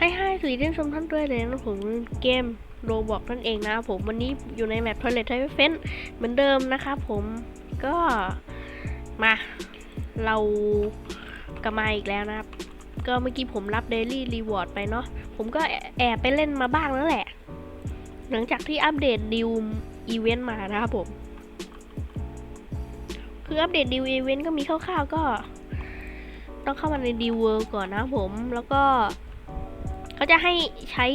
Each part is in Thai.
ให้ห้สวัสดีท่านชมท่านด้วยเลยนะผมเกมโรบอกนั่นเองนะครับผมวันนี้อยู่ในแมป Toilet t i f e n เหมือนเดิมนะครับผมก็มาเรากลับมาอีกแล้วนะครับ ก็เมื่อกี้ผมรับ Daily Reward ไปเนาะผมก็แอบไปเล่นมาบ้างแล้วแหละ หลังจากที่อัปเดตดิวอีเวนต์มานะครับผม คืออัปเดตดิวอีเวนต์ก็มีคร่าวๆก็ ต้องเข้ามาในดิวเวิร์ก่อนนะผมแล้วก็ เขาจะให้ใช้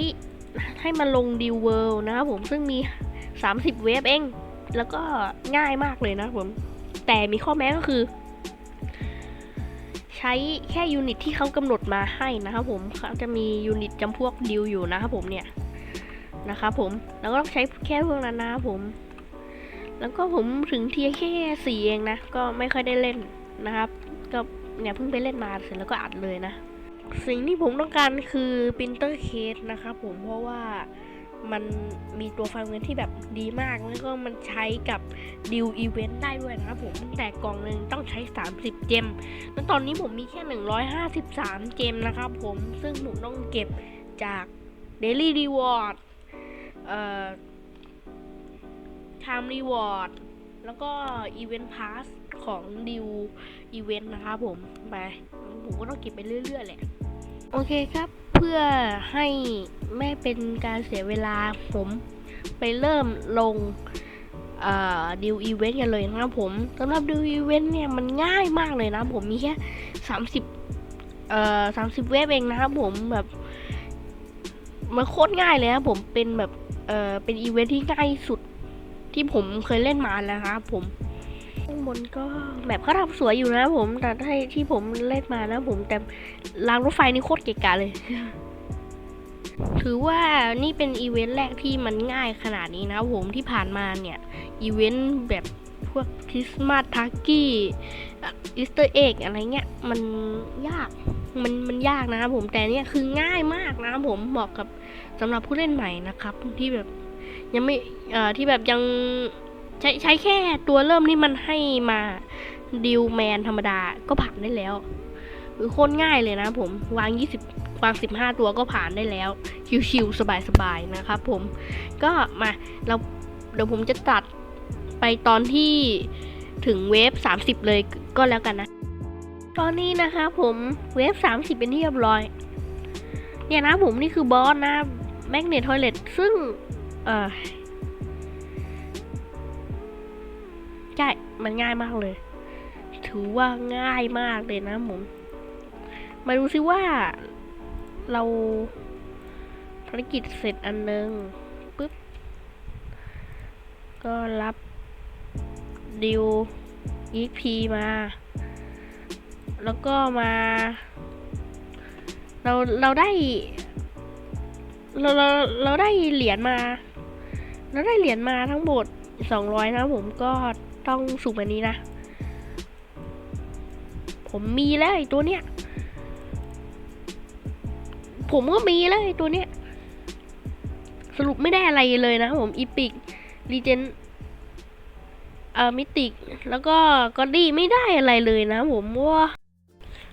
ให้มันลงดิวเวิลด์นะครับผมซึ่งมี 30 เวฟเอง แล้วก็ง่ายมากเลยนะครับผม แต่มีข้อแม้ก็คือ ใช้แค่ยูนิตที่เขากำหนดมาให้นะครับผมเขาจะมียูนิตจำพวกดิวอยู่นะครับผมเนี่ยนะครับผมแล้วก็ต้องใช้แค่พวกนั้นนะครับผม แล้วก็ผมถึงเทียแค่สี่เองนะ ก็ไม่ค่อยได้เล่นนะครับ ก็เนี่ยเพิ่งไปเล่นมาเสร็จแล้วก็อัดเลยนะ สิ่งที่ผมต้องการคือ printer case นะครับผมเพราะว่ามันมีตัวไฟล์เงินที่แบบดีมากแล้วก็มันใช้กับดิวอีเวนต์ได้ด้วยนะครับผมแต่กล่องหนึ่งต้องใช้ 30 เจมแล้วตอนนี้ผมมีแค่ 153 เจมนะครับผมซึ่งผมต้องเก็บจาก Daily Reward เอ่อ Time Reward แล้วก็ Event Pass ของดิวอีเวนต์นะครับผมไปผมก็ต้องเก็บไปเรื่อยๆแหละ โอเคครับ เพื่อให้ไม่เป็นการเสียเวลาผมไปเริ่มลงดิวอีเวนต์กันเลยนะครับผมสำหรับดิวอีเวนต์เนี่ยมันง่ายมากเลยนะผมมีแค่30เอ่อ30เว็บเองนะครับผมแบบมันโคตรง่ายเลยนะผมเป็นแบบเอ่อเป็นอีเวนต์ที่ง่ายสุดที่ผมเคยเล่นมาแล้วนะครับผม ข้างบนก็แบบเขาทำสวยอยู่นะผม แต่ที่ที่ผมเล่นมานะผมแต่รางรถไฟนี่โคตรเกะกะเลย ถือว่านี่เป็นอีเวนต์แรกที่มันง่ายขนาดนี้นะผมที่ผ่านมาเนี่ย อีเวนต์แบบพวกคริสต์มาสทักกี้อีสเตอร์เอ็กอะไรเงี้ยมันยากมันมันยากนะครับผมแต่เนี่ยคือง่ายมากนะครับผมเหมาะกับสำหรับผู้เล่นใหม่นะครับ ที่แบบยังไม่เอ่อที่แบบยัง ใช้ใช้แค่ตัวเริ่มที่มันให้มาดิวแมนธรรมดาก็ผ่านได้แล้วคือโคตรง่ายเลยนะผมวาง 20 วาง 15 ตัวก็ผ่านได้แล้ว ชิวๆสบายๆนะครับผมก็มาเราเดี๋ยวผมจะตัดไปตอนที่ถึงเวฟ 30 เลยก็แล้วกันนะ ตอนนี้นะคะผมเวฟ 30 เป็นที่เรียบร้อย เนี่ยนะผมนี่คือบอสนะแมกเนตทอยเลตซึ่ง เออ ใช่มันง่ายมากเลย ถือว่าง่ายมากเลยนะผมมาดูซิว่าเราภารกิจเสร็จอันนึงปุ๊บ ก็รับดิว EP มา แล้วก็มา เราเราได้ เราเราเราได้เหรียญมา เราได้เหรียญมาทั้งหมดสองร้อยนะผมก็ ต้องสุ่มอันนี้นะ ผมมีแล้วไอ้ตัวเนี้ย ผมก็มีแล้วไอ้ตัวเนี้ย สรุปไม่ได้อะไรเลยนะผมอีพิกรีเจนเอ่อมิติก แล้วก็กอดี้ไม่ได้อะไรเลยนะผมว่า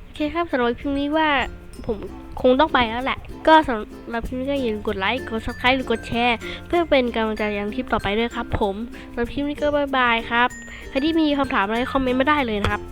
โอเคครับสำหรับคลิปนี้ว่าผมคงต้องไปแล้วแหละ ก็สำหรับคลิปนี้ก็อย่าลืมกดไลค์กด subscribe หรือกดแชร์ เพื่อเป็นกำลังใจยังคลิปต่อไปด้วยครับ ผมสำหรับคลิปนี้ก็บายบายครับใครที่มีคำถามอะไรคอมเมนต์มาได้เลยนะครับ